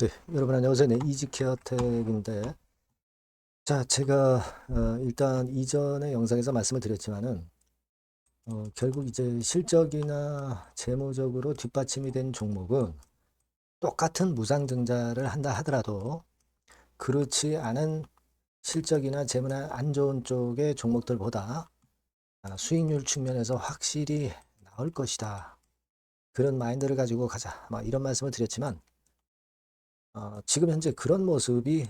네, 여러분 안녕하세요. 네, 이지케어텍인데, 자, 제가 어, 일단 이전의 영상에서 말씀을 드렸지만은 어, 결국 이제 실적이나 재무적으로 뒷받침이 된 종목은 똑같은 무상증자를 한다 하더라도 그렇지 않은 실적이나 재무나 안 좋은 쪽의 종목들보다 아, 수익률 측면에서 확실히 나을 것이다. 그런 마인드를 가지고 가자. 막 이런 말씀을 드렸지만 어, 지금 현재 그런 모습이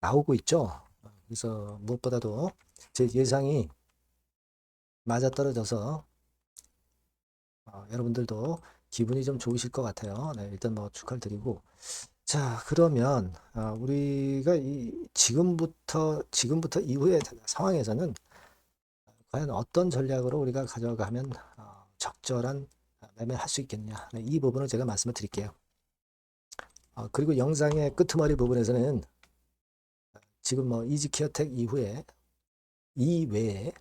나오고 있죠. 그래서 무엇보다도 제 예상이 맞아떨어져서 어, 여러분들도 기분이 좀 좋으실 것 같아요. 네, 일단 뭐 축하를 드리고 자 그러면 어, 우리가 이 지금부터 지금부터 이후의 상황에서는 과연 어떤 전략으로 우리가 가져가면 어, 적절한 매매할 수 있겠냐 네, 이 부분을 제가 말씀을 드릴게요. 어, 그리고 영상의 끄트머리 부분에서는 지금 뭐 이지케어텍 이후에 이외에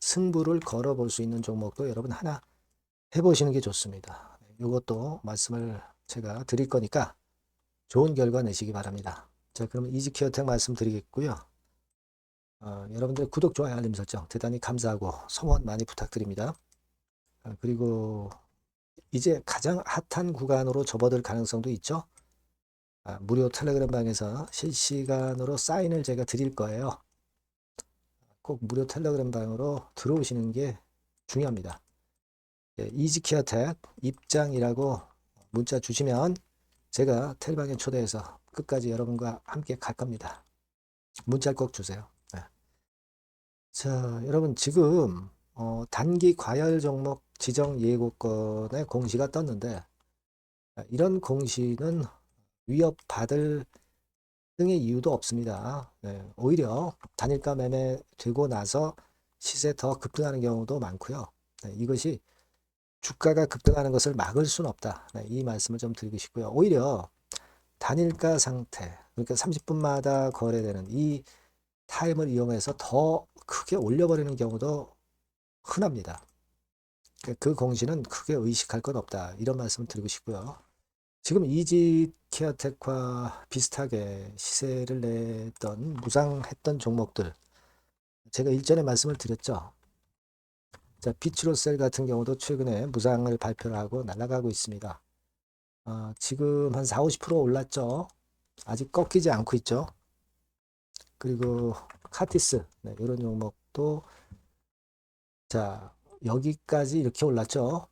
승부를 걸어볼 수 있는 종목도 여러분 하나 해보시는 게 좋습니다. 이것도 말씀을 제가 드릴 거니까 좋은 결과 내시기 바랍니다. 자, 그러면 이지케어텍 말씀드리겠고요. 어, 여러분들 구독, 좋아요, 알림 설정 대단히 감사하고 성원 많이 부탁드립니다. 어, 그리고 이제 가장 핫한 구간으로 접어들 가능성도 있죠. 아, 무료 텔레그램 방에서 실시간으로 사인을 제가 드릴 거예요. 꼭 무료 텔레그램 방으로 들어오시는 게 중요합니다. 예, 이지케어텍 입장이라고 문자 주시면 제가 텔방에 초대해서 끝까지 여러분과 함께 갈 겁니다. 문자 꼭 주세요. 네. 자, 여러분 지금 어, 단기 과열 종목 지정 예고권의 공시가 떴는데 아, 이런 공시는 위협받을 등의 이유도 없습니다. 네, 오히려 단일가 매매 되고 나서 시세 더 급등하는 경우도 많고요. 네, 이것이 주가가 급등하는 것을 막을 수는 없다. 네, 이 말씀을 좀 드리고 싶고요. 오히려 단일가 상태, 그러니까 30분마다 거래되는 이 타임을 이용해서 더 크게 올려버리는 경우도 흔합니다. 그 공시는 크게 의식할 건 없다. 이런 말씀을 드리고 싶고요. 지금 이지케어텍과 비슷하게 시세를 냈던 무상했던 종목들 제가 일전에 말씀을 드렸죠. 자, 비츠로셀 같은 경우도 최근에 무상을 발표를 하고 날아가고 있습니다. 어, 지금 한 4, 50% 올랐죠. 아직 꺾이지 않고 있죠. 그리고 카티스 네, 이런 종목도 자 여기까지 이렇게 올랐죠.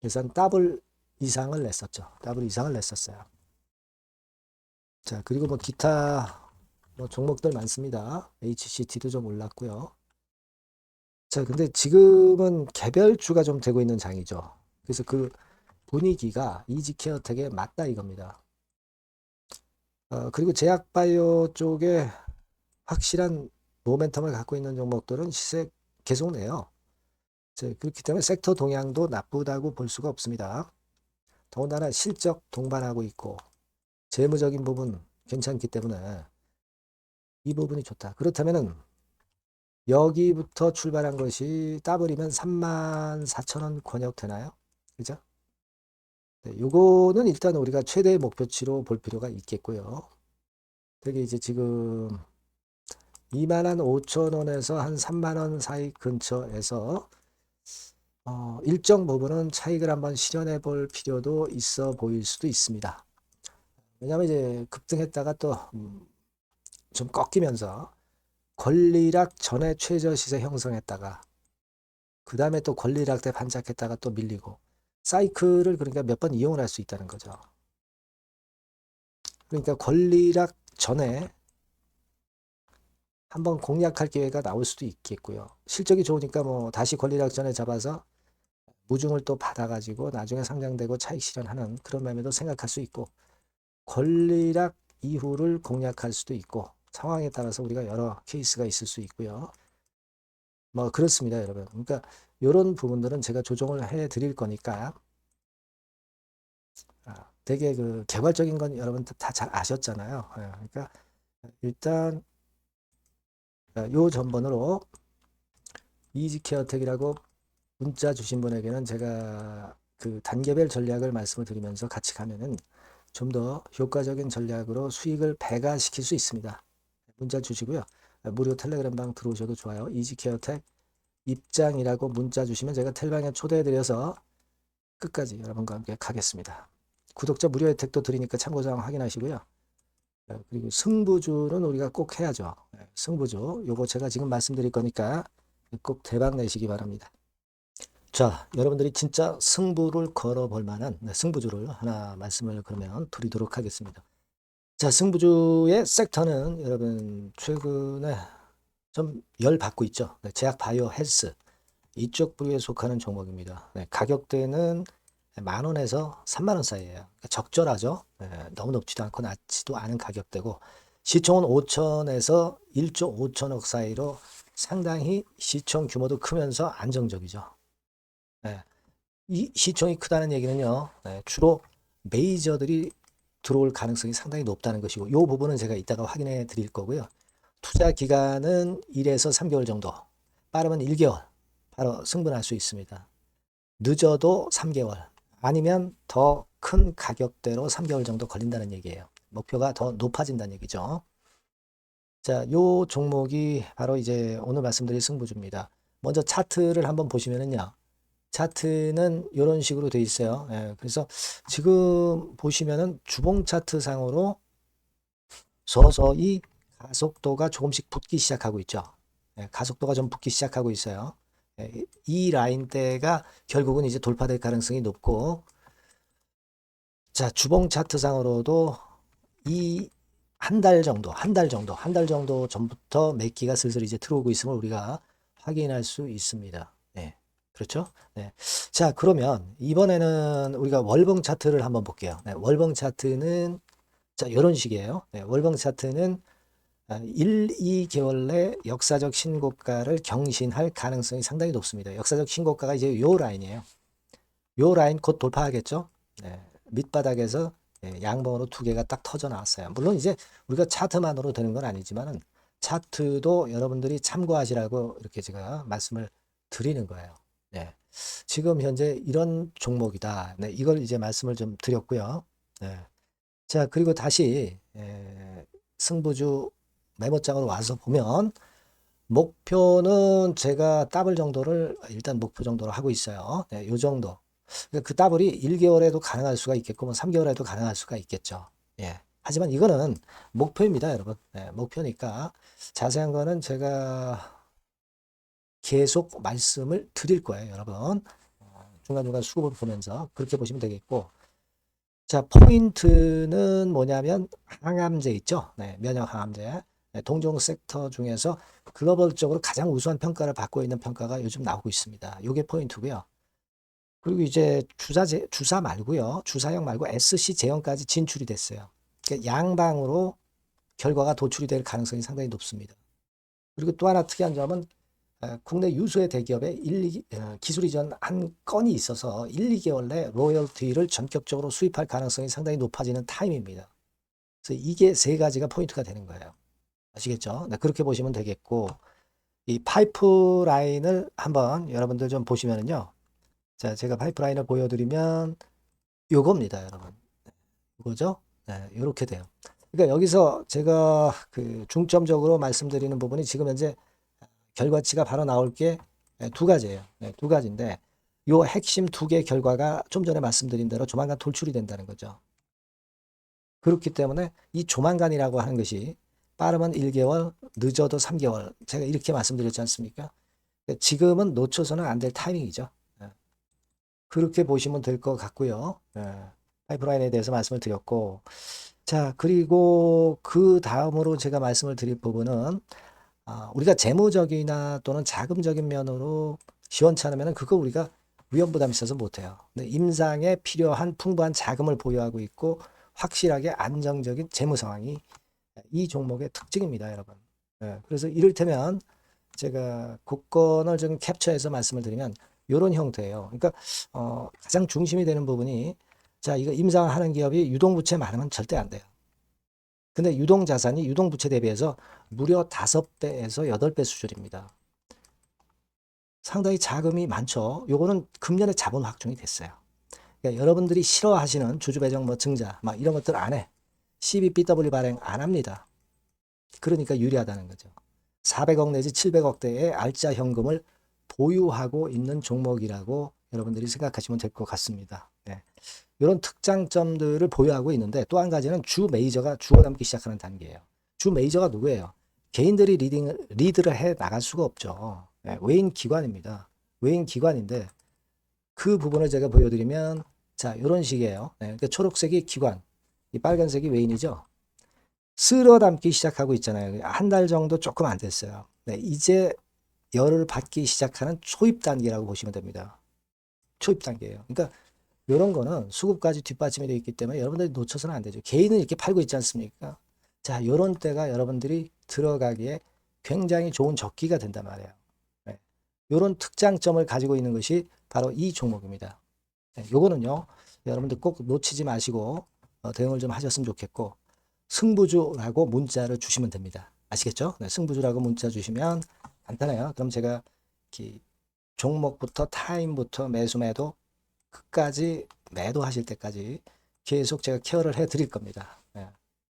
그래서 한 더블 이상을 냈었죠. 더블 이상을 냈었어요. 자, 그리고 뭐 기타 뭐 종목들 많습니다. HCT도 좀 올랐고요. 자, 근데 지금은 개별주가 좀 되고 있는 장이죠. 그래서 그 분위기가 이지케어텍에 맞다 이겁니다. 어, 그리고 제약바이오 쪽에 확실한 모멘텀을 갖고 있는 종목들은 시세 계속 내요. 자, 그렇기 때문에 섹터 동향도 나쁘다고 볼 수가 없습니다. 더군다나 실적 동반하고 있고 재무적인 부분 괜찮기 때문에 이 부분이 좋다. 그렇다면은 여기부터 출발한 것이 따블이면 3만 4천 원 권역 되나요? 그죠? 네, 요거는 일단 우리가 최대 목표치로 볼 필요가 있겠고요. 되게 이제 지금 2만 한 5천 원에서 한 3만 원 사이 근처에서 어, 일정 부분은 차익을 한번 실현해 볼 필요도 있어 보일 수도 있습니다. 왜냐하면 이제 급등했다가 또좀 음, 꺾이면서 권리락 전에 최저 시세 형성했다가 그 다음에 또 권리락 때 반짝했다가 또 밀리고 사이클을 그러니까 몇 번 이용을 할 수 있다는 거죠. 그러니까 권리락 전에 한번 공략할 기회가 나올 수도 있겠고요. 실적이 좋으니까 뭐 다시 권리락 전에 잡아서 무중을 또 받아가지고 나중에 상장되고 차익 실현하는 그런 매매도 생각할 수 있고 권리락 이후를 공략할 수도 있고 상황에 따라서 우리가 여러 케이스가 있을 수 있고요. 뭐 그렇습니다, 여러분. 그러니까 이런 부분들은 제가 조정을 해 드릴 거니까 아, 되게 그 개발적인 건 여러분 다 잘 아셨잖아요. 예, 그러니까 일단 요 전번으로 이지케어텍이라고 문자 주신 분에게는 제가 그 단계별 전략을 말씀을 드리면서 같이 가면은 좀 더 효과적인 전략으로 수익을 배가시킬 수 있습니다. 문자 주시고요. 무료 텔레그램방 들어오셔도 좋아요. 이지케어텍 입장이라고 문자 주시면 제가 텔방에 초대해드려서 끝까지 여러분과 함께 가겠습니다. 구독자 무료 혜택도 드리니까 참고사항 확인하시고요. 네, 그리고 승부주는 우리가 꼭 해야죠. 네, 승부주. 요거 제가 지금 말씀드릴 거니까 꼭 대박 내시기 바랍니다. 자, 여러분들이 진짜 승부를 걸어볼 만한 네, 승부주를 하나 말씀을 그러면 드리도록 하겠습니다. 자, 승부주의 섹터는 여러분 최근에 좀 열 받고 있죠. 네, 제약 바이오 헬스 이쪽 부류에 속하는 종목입니다. 네, 가격대는 만 원에서 3만 원 사이에요. 그러니까 적절하죠. 네, 너무 높지도 않고 낮지도 않은 가격대고 시총은 5천에서 1조 5천억 사이로 상당히 시총 규모도 크면서 안정적이죠. 네, 이 시총이 크다는 얘기는요. 네, 주로 메이저들이 들어올 가능성이 상당히 높다는 것이고 이 부분은 제가 이따가 확인해 드릴 거고요. 투자 기간은 1에서 3개월 정도, 빠르면 1개월 바로 승분할 수 있습니다. 늦어도 3개월, 아니면 더 큰 가격대로 3개월 정도 걸린다는 얘기예요. 목표가 더 높아진다는 얘기죠. 자, 요 종목이 바로 이제 오늘 말씀드릴 승부주입니다. 먼저 차트를 한번 보시면은요. 차트는 이런 식으로 돼 있어요. 예, 그래서 지금 보시면은 주봉 차트 상으로 서서히 가속도가 조금씩 붙기 시작하고 있죠. 예, 가속도가 좀 붙기 시작하고 있어요. 예, 이 라인대가 결국은 이제 돌파될 가능성이 높고 자, 주봉 차트 상으로도 이 한 달 정도, 한 달 정도, 한 달 정도 전부터 매기가 슬슬 이제 들어오고 있음을 우리가 확인할 수 있습니다. 네. 그렇죠? 네. 자, 그러면 이번에는 우리가 월봉 차트를 한번 볼게요. 네, 월봉 차트는 자, 이런 식이에요. 네, 월봉 차트는 1, 2개월 내 역사적 신고가를 경신할 가능성이 상당히 높습니다. 역사적 신고가가 이제 요 라인이에요. 요 라인 곧 돌파하겠죠? 네, 밑바닥에서 예, 양봉으로 두 개가 딱 터져 나왔어요. 물론 이제 우리가 차트만으로 되는 건 아니지만은 차트도 여러분들이 참고하시라고 이렇게 제가 말씀을 드리는 거예요. 네. 지금 현재 이런 종목이다. 네, 이걸 이제 말씀을 좀 드렸고요. 네. 자, 그리고 다시 예, 승부주 메모장으로 와서 보면 목표는 제가 더블 정도를 일단 목표 정도로 하고 있어요. 네, 요 정도. 그러니까 그 더블이 1개월에도 가능할 수가 있겠고 뭐 3개월에도 가능할 수가 있겠죠. 예. 하지만 이거는 목표입니다, 여러분. 네, 목표니까 자세한 거는 제가 계속 말씀을 드릴 거예요, 여러분. 중간중간 수급을 보면서 그렇게 보시면 되겠고. 자, 포인트는 뭐냐면 항암제 있죠? 네, 면역 항암제. 네, 동종 섹터 중에서 글로벌적으로 가장 우수한 평가를 받고 있는 평가가 요즘 나오고 있습니다. 요게 포인트고요. 그리고 이제 주사제, 주사 말고요. 주사형 말고 SC 제형까지 진출이 됐어요. 그러니까 양방으로 결과가 도출이 될 가능성이 상당히 높습니다. 그리고 또 하나 특이한 점은 어, 국내 유수의 대기업에 1, 2, 기술 이전 한 건이 있어서 1, 2개월 내 로열티를 전격적으로 수입할 가능성이 상당히 높아지는 타임입니다. 그래서 이게 세 가지가 포인트가 되는 거예요. 아시겠죠? 네, 그렇게 보시면 되겠고 이 파이프라인을 한번 여러분들 좀 보시면은요. 자, 제가 파이프라인을 보여드리면 요겁니다, 여러분. 이거죠? 네, 이렇게 돼요. 그러니까 여기서 제가 그 중점적으로 말씀드리는 부분이 지금 현재 결과치가 바로 나올 게 두 가지예요. 네, 두 가지인데 요 핵심 두개 결과가 좀 전에 말씀드린 대로 조만간 돌출이 된다는 거죠. 그렇기 때문에 이 조만간이라고 하는 것이 빠르면 1개월, 늦어도 3개월. 제가 이렇게 말씀드렸지 않습니까? 지금은 놓쳐서는 안 될 타이밍이죠. 네. 그렇게 보시면 될 것 같고요. 네. 파이프라인에 대해서 말씀을 드렸고, 자, 그리고 그 다음으로 제가 말씀을 드릴 부분은 아, 우리가 재무적이나 또는 자금적인 면으로 시원찮으면 그거 우리가 위험 부담이 있어서 못해요. 임상에 필요한 풍부한 자금을 보유하고 있고 확실하게 안정적인 재무 상황이 이 종목의 특징입니다, 여러분. 네, 그래서 이를테면 제가 국권을 좀 캡처해서 말씀을 드리면 이런 형태예요. 그러니까 어, 가장 중심이 되는 부분이 자 이거 임상하는 기업이 유동부채 많으면 절대 안 돼요. 근데 유동 자산이 유동 부채 대비해서 무려 5배에서 8배 수준입니다. 상당히 자금이 많죠. 요거는 금년에 자본 확충이 됐어요. 그러니까 여러분들이 싫어하시는 주주 배정 뭐 증자 막 이런 것들 안 해. CBBW 발행 안 합니다. 그러니까 유리하다는 거죠. 400억 내지 700억대의 알짜 현금을 보유하고 있는 종목이라고 여러분들이 생각하시면 될 것 같습니다. 네. 이런 특장점들을 보유하고 있는데 또 한 가지는 주 메이저가 주워 담기 시작하는 단계예요. 주 메이저가 누구예요? 개인들이 리딩, 리드를 해 나갈 수가 없죠. 네, 외인 기관입니다. 외인 기관인데 그 부분을 제가 보여드리면 자 이런 식이에요. 네, 그러니까 초록색이 기관, 이 빨간색이 외인이죠. 쓸어 담기 시작하고 있잖아요. 한 달 정도 조금 안 됐어요. 네, 이제 열을 받기 시작하는 초입 단계라고 보시면 됩니다. 초입 단계예요. 그러니까 이런 거는 수급까지 뒷받침이 되어 있기 때문에 여러분들이 놓쳐서는 안 되죠. 개인은 이렇게 팔고 있지 않습니까? 자, 요런 때가 여러분들이 들어가기에 굉장히 좋은 적기가 된단 말이에요. 네. 요런 특장점을 가지고 있는 것이 바로 이 종목입니다. 네, 요거는요, 여러분들 꼭 놓치지 마시고 어, 대응을 좀 하셨으면 좋겠고, 승부주라고 문자를 주시면 됩니다. 아시겠죠? 네, 승부주라고 문자 주시면 간단해요. 그럼 제가 종목부터 타임부터 매수 매도 끝까지 매도하실 때까지 계속 제가 케어를 해 드릴 겁니다. 네.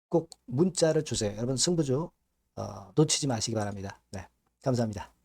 꼭 문자를 주세요. 여러분 승부주 어, 놓치지 마시기 바랍니다. 네, 감사합니다.